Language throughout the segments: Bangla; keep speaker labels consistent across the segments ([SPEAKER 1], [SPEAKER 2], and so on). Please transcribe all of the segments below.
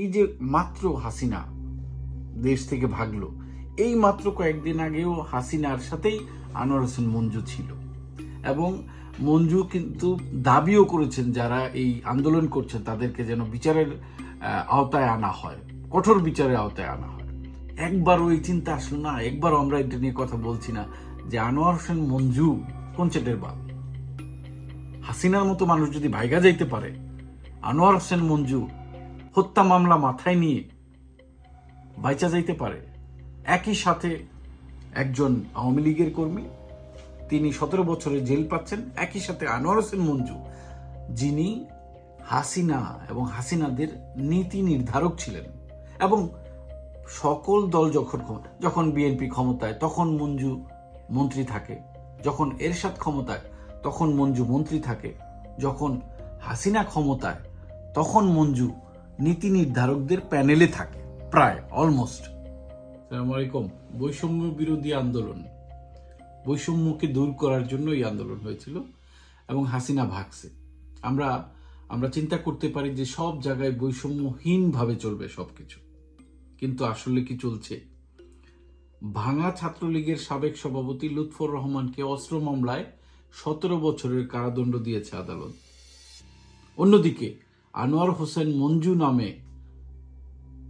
[SPEAKER 1] এই যে মাত্র হাসিনা দেশ থেকে ভাগলো, এই মাত্র কয়েকদিন আগেও হাসিনার সাথেই আনোয়ার হোসেন মঞ্জু ছিল। এবং মঞ্জু কিন্তু দাবিও করেছেন যারা এই আন্দোলন করছেন, তাদেরকে যেন বিচারের আওতায় আনা হয়, কঠোর বিচারের আওতায় আনা হয়। একবারও এই চিন্তা আসলো না, একবারও আমরা এটা নিয়ে কথা বলছি না যে আনোয়ার হোসেন মঞ্জু কোন চেটের বাপ? হাসিনার মতো মানুষ যদি ভাইগা যাইতে পারে, আনোয়ার হোসেন মঞ্জু হত্যা মামলা মাথায় নিয়ে বাইচা যাইতে পারে। একই সাথে একজন আওয়ামী লীগের কর্মী, তিনি সতেরো বছরের জেল পাচ্ছেন। একই সাথে আনোয়ার হোসেন মঞ্জু, যিনি হাসিনা এবং হাসিনাদের নীতি নির্ধারক ছিলেন এবং সকল দল যখন যখন বিএনপি ক্ষমতায়, তখন মঞ্জু মন্ত্রী থাকে। যখন এরশাদ ক্ষমতায়, তখন মঞ্জু মন্ত্রী থাকে। যখন হাসিনা ক্ষমতায়, তখন মঞ্জু নীতি নির্ধারকদের প্যানেলে থাকে, প্রায় অলমোস্ট সালাম আলাইকুম। বৈষম্য বিরোধী আন্দোলন। বৈষম্যকে দূর করার জন্য এই আন্দোলন হয়েছিল এবং হাসিনা ভাগছে। আমরা আমরা চিন্তা করতে পারি যে সব জায়গায় বৈষম্যহীনভাবে চলবে সবকিছু। কিন্তু আসলে কি চলছে? ভাঙা ছাত্রলীগের সাবেক সভাপতি লুৎফর রহমানকে অস্ত্র মামলায় সতেরো বছরের কারাদণ্ড দিয়েছে আদালত। অন্যদিকে আনোয়ার হোসেন মঞ্জু নামে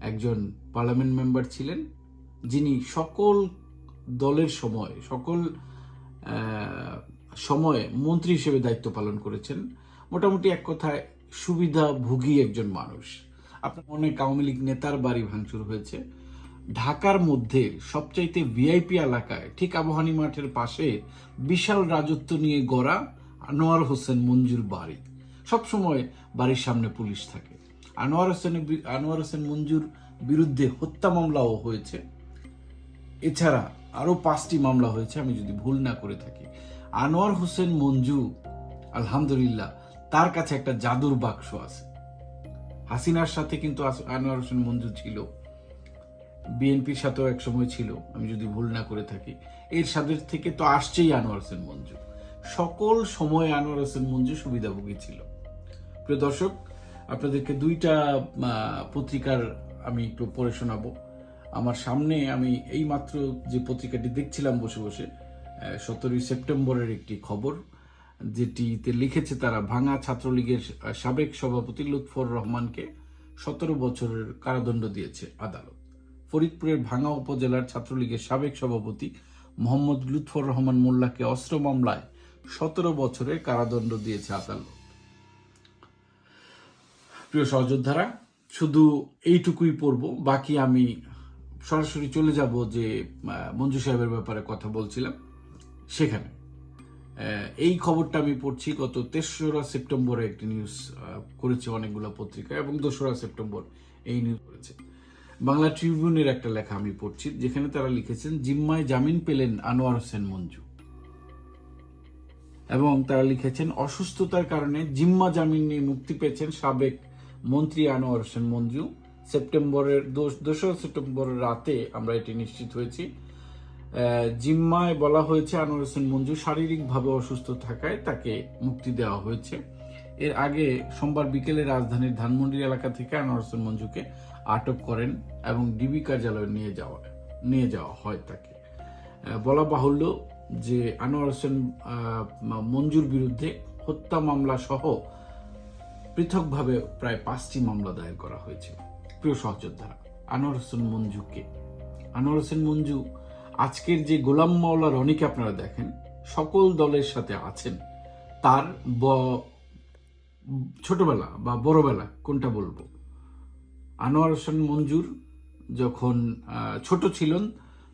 [SPEAKER 1] একজন পার্লামেন্ট মেম্বার ছিলেন, যিনি সকল দলের সময়, সকল সময়ে মন্ত্রী হিসেবে দায়িত্ব পালন করেছেন। মোটামুটি এক কথায় সুবিধা সুবিধাভোগী একজন মানুষ। আপনার অনেক আওয়ামী লীগ নেতার বাড়ি ভাঙচুর হয়েছে। ঢাকার মধ্যে সবচাইতে ভিআইপি এলাকায়, ঠিক আবহানী মাঠের পাশে বিশাল রাজত্ব নিয়ে গড়া আনোয়ার হোসেন মঞ্জুর বাড়ি। সবসময় বাড়ির সামনে পুলিশ থাকে। আনোয়ার হোসেনের বি- আনোয়ার হোসেন মঞ্জুর বিরুদ্ধে হত্যা মামলাও হয়েছে। এছাড়া আরও পাঁচটি মামলা হয়েছে, আমি যদি ভুল না করে থাকি। আনোয়ার হোসেন মঞ্জু, আলহামদুলিল্লাহ, তার কাছে একটা জাদুর বাক্স আছে। হাসিনার সাথে কিন্তু আনোয়ার হোসেন মঞ্জু ছিল। বিএনপির সাথেও এক সময় ছিল, আমি যদি ভুল না করে থাকি। এর সাথে থেকে তো আসছেই আনোয়ার হোসেন মঞ্জু। সকল সময় আনোয়ার হোসেন মঞ্জু সুবিধাভোগী ছিল। প্রিয় দর্শক, আপনাদেরকে দুইটা পত্রিকার আমি একটু পড়ে শোনাবো। আমার সামনে আমি এই মাত্র যে পত্রিকাটি দেখছিলাম বসে বসে সতেরোই সেপ্টেম্বরের একটি খবর, যেটিতে লিখেছে তারা, ভাঙা ছাত্রলীগের সাবেক সভাপতি লুৎফর রহমানকে সতেরো বছরের কারাদণ্ড দিয়েছে আদালত। ফরিদপুরের ভাঙা উপজেলার ছাত্রলীগের সাবেক সভাপতি মোহাম্মদ লুৎফর রহমান মোল্লাকে অস্ত্র মামলায় সতেরো বছরের কারাদণ্ড দিয়েছে আদালত। প্রিয় সহযোদ্ধারা, শুধু এইটুকুই পড়ব। বাকি আমি সরাসরি চলে যাব যে মঞ্জু সাহেবের ব্যাপারে কথা বলছিলাম সেখানে। এই খবরটা আমি পড়ছি গত তেসরা সেপ্টেম্বরে একটি নিউজ করেছে অনেকগুলো পত্রিকা এবং দোসরা সেপ্টেম্বর এই নিউজ করেছে। বাংলা ট্রিবিউনের একটা লেখা আমি পড়ছি, যেখানে তারা লিখেছেন, জিম্মায় জামিন পেলেন আনোয়ার হোসেন মঞ্জু। এবং তারা লিখেছেন, অসুস্থতার কারণে জিম্মা জামিন নিয়ে মুক্তি পেয়েছেন সাবেক মন্ত্রী আনোয়ার হোসেন মঞ্জু, সেপ্টেম্বরের দোস- দোসরা সেপ্টেম্বরের রাতে আমরা এটি নিশ্চিত হয়েছি। জিম্মায় বলা হয়েছে আনোয়ার হোসেন মঞ্জু শারীরিকভাবে অসুস্থ থাকায় তাকে মুক্তি দেওয়া হয়েছে। এর আগে সোমবার বিকেলে রাজধানীর ধানমন্ডি এলাকা থেকে আনোয়ার হোসেন মঞ্জুকে আটক করেন এবং ডিবি কার্যালয়ে নিয়ে যাওয়া নিয়ে যাওয়া হয় তাকে। বলা বাহুল্য যে আনোয়ার হোসেন মঞ্জুর বিরুদ্ধে হত্যা মামলা সহ পৃথকভাবে প্রায় পাঁচটি মামলা দায়ের করা হয়েছে। প্রিয় সহযোদ্ধারা, আনোয়ার হোসেন মঞ্জুকে। আনোয়ার হোসেন মঞ্জু আজকের যে গোলাম মাওলা রনিকে আপনারা দেখেন, সকল দলের সাথে আছেন। তার ব- ছোটবেলা বা বড়বেলা কোনটা বলব? আনোয়ার হোসেন মঞ্জুর যখন ছোট ছিলেন,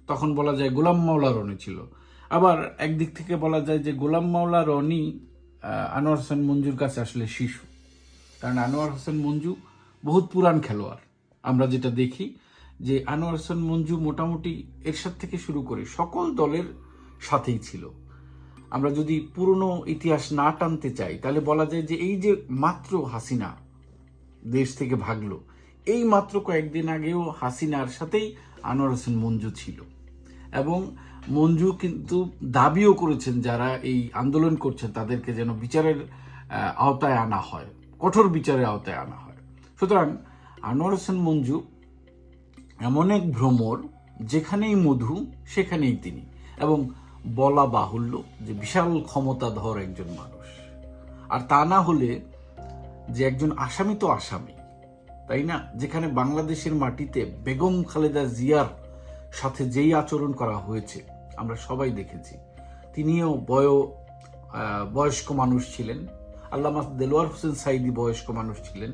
[SPEAKER 1] তখন বলা যায় গোলাম মাওলা রনি ছিল। আবার একদিক থেকে বলা যায় যে গোলাম মাওলা রনি আনোয়ার হোসেন মঞ্জুর কাছে আসলে শিশু। কারণ আনোয়ার হোসেন মঞ্জু বহুত পুরান খেলোয়াড়। আমরা যেটা দেখি যে আনোয়ার হোসেন মঞ্জু মোটামুটি এরশাদ থেকে শুরু করে সকল দলের সাথেই ছিল। আমরা যদি পুরনো ইতিহাস না টানতে চাই, তাহলে বলা যায় যে এই যে মাত্র হাসিনা দেশ থেকে ভাগলো, এই মাত্র কয়েকদিন আগেও হাসিনার সাথেই আনোয়ার হোসেন মঞ্জু ছিল। এবং মঞ্জু কিন্তু দাবিও করেছেন, যারা এই আন্দোলন করছেন, তাদেরকে যেন বিচারের আওতায় আনা হয়। কঠোর বিচারের আওতায় আনা হয়। সুতরাং আনোয়ার হোসেন মঞ্জু এমন এক ভ্রমর, যেখানেই মধু, সেখানেই তিনি এবং বলা বাহুল্য যে বিশাল ক্ষমতাধর একজন মানুষ। আর তা না হলে যে একজন আসামি তো আসামি, তাই না? যেখানে বাংলাদেশের মাটিতে বেগম খালেদা জিয়ার সাথে যেই আচরণ করা হয়েছে, আমরা সবাই দেখেছি। তিনিও বয় বয়স্ক মানুষ ছিলেন। আল্লামা দেলোয়ার হোসেন সাইদি বয়স্ক মানুষ ছিলেন,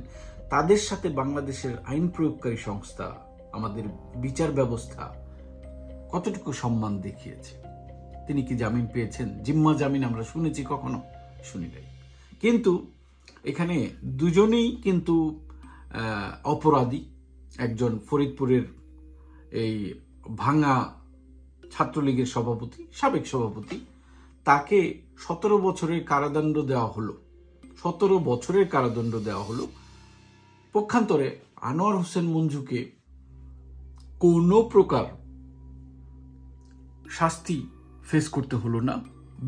[SPEAKER 1] তাদের সাথে বাংলাদেশের আইন প্রয়োগকারী সংস্থা, আমাদের বিচার ব্যবস্থা কতটুকু সম্মান দেখিয়েছে? তিনি কি জামিন পেয়েছেন? জিম্মা জামিন আমরা শুনেছি, কখনো শুনি নাই। কিন্তু এখানে দুজনেই কিন্তু অপরাধী। একজন ফরিদপুরের এই ভাঙা ছাত্রলীগের সভাপতি, সাবেক সভাপতি। তাকে সতেরো বছরের কারাদণ্ড দেওয়া হলো। সতেরো বছরের কারাদণ্ড দেওয়া হলো। পক্ষান্তরে আনোয়ার হোসেন মঞ্জুকে কোনো প্রকার শাস্তি ফেস করতে হলো না,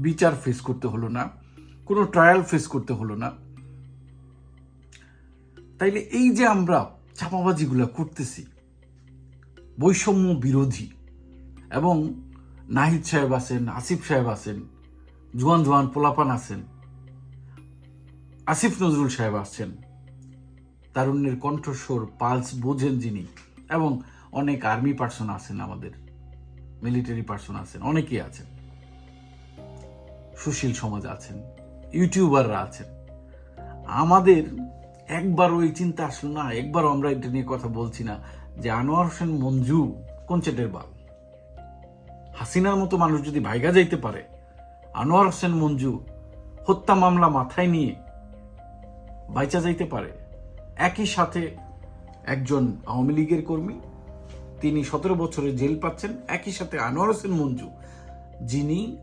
[SPEAKER 1] বিচার ফেস করতে হলো না, কোনো ট্রায়াল ফেস করতে হলো না। তাইলে এই যে আমরা চাপাবাজিগুলো করতেছি, বৈষম্য বিরোধী এবং নাহিদ সাহেব আছেন, আসিফ সাহেব আছেন, জোয়ান জোয়ান পোলাপান আছেন আসিফ নজরুল সাহেব আসছেন। তারুণ্যের কণ্ঠস্বর পালস বোঝেন যিনি এবং অনেক আর্মি পার্সন আছেন আমাদের, মিলিটারি পার্সন আছেন, অনেকেই আছেন। সুশীল সমাজ আছেন, ইউটিউবাররা আছেন। আমাদের একবার ওই চিন্তা আসলো না একবার আমরা এটা নিয়ে কথা বলছি না যে আনোয়ার হোসেন মঞ্জু কোন চেটের বাল? হাসিনার মতো মানুষ যদি ভাইগা যাইতে পারে, আনোয়ার হোসেন মঞ্জু হত্যা মামলা মাথায় নিয়ে বাইচা যাইতে পারে। একই সাথে একজন আওয়ামী লীগের কর্মী, তিনি সতেরো বছরে জেল পাচ্ছেন। একই সাথে আনোয়ার হোসেন মঞ্জু, যিনি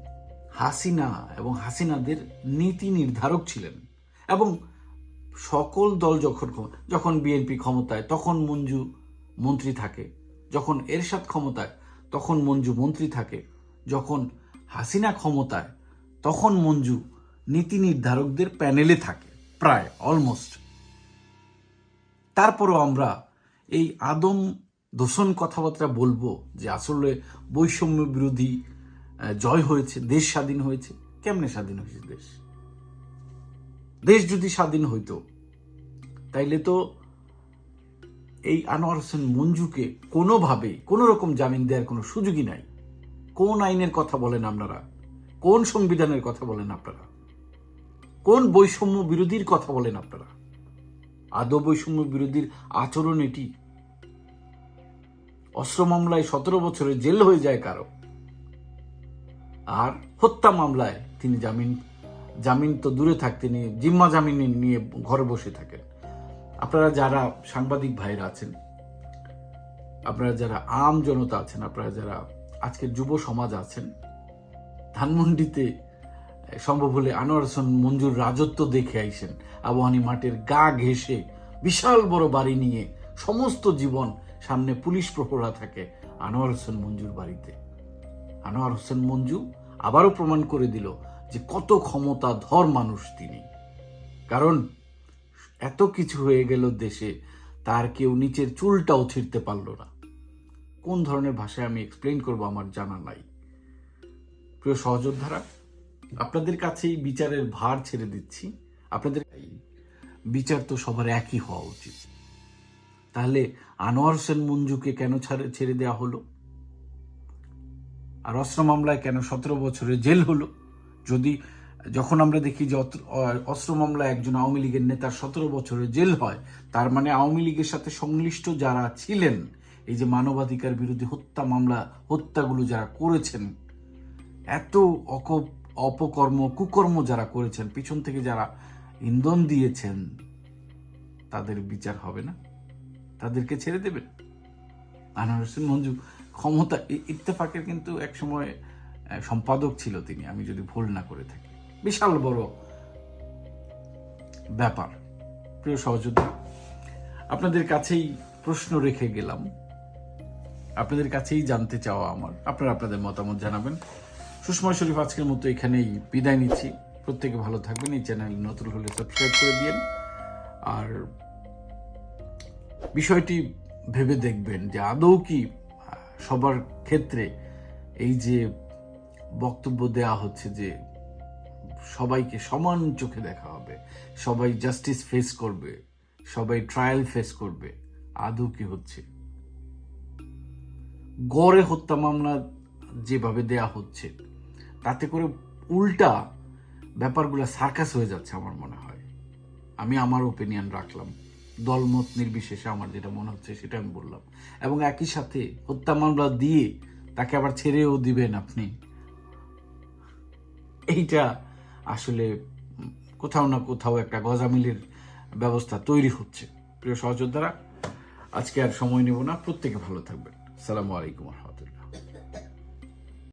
[SPEAKER 1] হাসিনা এবং হাসিনাদের নীতি নির্ধারক ছিলেন এবং সকল দল যখন যখন বিএনপি ক্ষমতায়, তখন মঞ্জু মন্ত্রী থাকে। যখন এরশাদ ক্ষমতায়, তখন মঞ্জু মন্ত্রী থাকে। যখন হাসিনা ক্ষমতায়, তখন মঞ্জু নীতি নির্ধারকদের প্যানেলে থাকে। প্রায় অলমোস্ট তারপরও আমরা এই আদম দোষণ কথাবার্তা বলব যে আসলে বৈষম্য বিরোধী জয় হয়েছে, দেশ স্বাধীন হয়েছে। কেমনে স্বাধীন হয়েছে দেশ? দেশ যদি স্বাধীন হইতো, তাইলে তো এই আনোয়ার হোসেন মঞ্জুকে কোনোভাবে কোনো রকম জামিন দেওয়ার কোনো সুযোগই নাই। কোন আইনের কথা বলেন আপনারা? কোন সংবিধানের কথা বলেন আপনারা? কোন বৈষম্য বিরোধীর কথা বলেন আপনারা? আদৌ বৈষম্য বিরোধীর আচরণ এটি? অস্ত্র মামলায় সতেরো বছরের জেল হয়ে যায় কারও? আর হত্যা মামলায় তিনি জামিন জামিন তো দূরে থাক, তিনি জিম্মা জামিন নিয়ে ঘরে বসে থাকেন। আপনারা যারা সাংবাদিক ভাইরা আছেন, আপনারা যারা আম জনতা আছেন, আপনারা যারা আজকের যুব সমাজ আছেন, ধানমন্ডিতে সম্ভব হলে আনোয়ার হোসেন মঞ্জুর রাজত্ব দেখে আইসেন। আবহানি মাঠের গা ঘেসে বিশাল বড় বাড়ি নিয়ে সমস্ত জীবন সামনে পুলিশ প্রহরা থাকে আনোয়ার হোসেন মঞ্জুর বাড়িতে। আনোয়ার হোসেন মঞ্জু আবারও প্রমাণ করে দিল যে কত ক্ষমতা ধর মানুষ তিনি। কারণ এত কিছু হয়ে গেল দেশে, তার কেউ নিচের চুলটাও ছিঁড়তে পারল না। কোন ধরনের ভাষায় আমি এক্সপ্লেন করব আমার জানা নাই। প্রিয় সহযোদ্ধারা আপনাদের কাছেই বিচারের ভার ছেড়ে দিচ্ছি। আপনাদের বিচার তো সবার একই হওয়া উচিত। তাহলে আনোয়ার হোসেন মঞ্জুকে কেন ছাড়ে ছেড়ে দেওয়া হলো? আর অস্ত্র মামলায় কেন সতেরো বছরের জেল হলো? যদি যখন আমরা দেখি যে অস্ত্র মামলায় একজন আওয়ামী লীগের নেতার সতেরো বছরের জেল হয়, তার মানে আওয়ামী লীগের সাথে সংশ্লিষ্ট যারা ছিলেন, এই যে মানবাধিকার বিরোধী হত্যা মামলা, হত্যাগুলো যারা করেছেন, এত অক অপকর্ম, কুকর্ম যারা করেছেন, পিছন থেকে যারা ইন্ধন দিয়েছেন, তাদের বিচার হবে না? তাদেরকে ছেড়ে দেবেন? আনোয়ার মঞ্জু, ক্ষমতা ইত্তেফাকের কিন্তু এক সময় সম্পাদক ছিল তিনি, আমি যদি ভুল না করে থাকি। বিশাল বড় ব্যাপার। প্রিয় সহযোদ্ধা, আপনাদের কাছেই প্রশ্ন রেখে গেলাম। আপনাদের কাছেই জানতে চাওয়া আমার। আপনারা আপনাদের মতামত জানাবেন। সুষমা শরীফ আজকের মতো এখানেই বিদায় নিচ্ছি। প্রত্যেকে ভালো থাকবেন, এই চ্যানেল নতুন হলে সাবস্ক্রাইব করে দিন আর বিষয়টি ভেবে দেখবেন যে আদৌ কি সবার ক্ষেত্রে এই যে বক্তব্য দেয়া হচ্ছে যে সবাইকে সমান চোখে দেখা হবে, সবাই জাস্টিস ফেস করবে, সবাই ট্রায়াল ফেস করবে, আদৌ কি হচ্ছে? গড়ে হত্যা মামলা যেভাবে দেয়া হচ্ছে তাতে করে উল্টা ব্যাপারগুলো সার্কাস হয়ে যাচ্ছে আমার মনে হয়। আমি আমার ওপিনিয়ন রাখলাম। দলমত নির্বিশেষে আমার যেটা মনে হচ্ছে সেটা আমি বললাম। এবং একই সাথে হত্যা মামলা দিয়ে তাকে আবার ছেড়েও দিবেন আপনি। এইটা আসলে কোথাও না কোথাও একটা গজামিলের ব্যবস্থা তৈরি হচ্ছে। প্রিয় সহযোদ্ধারা, আজকে আর সময় নেব না। প্রত্যেকে ভালো থাকবেন। সালামু আলাইকুম।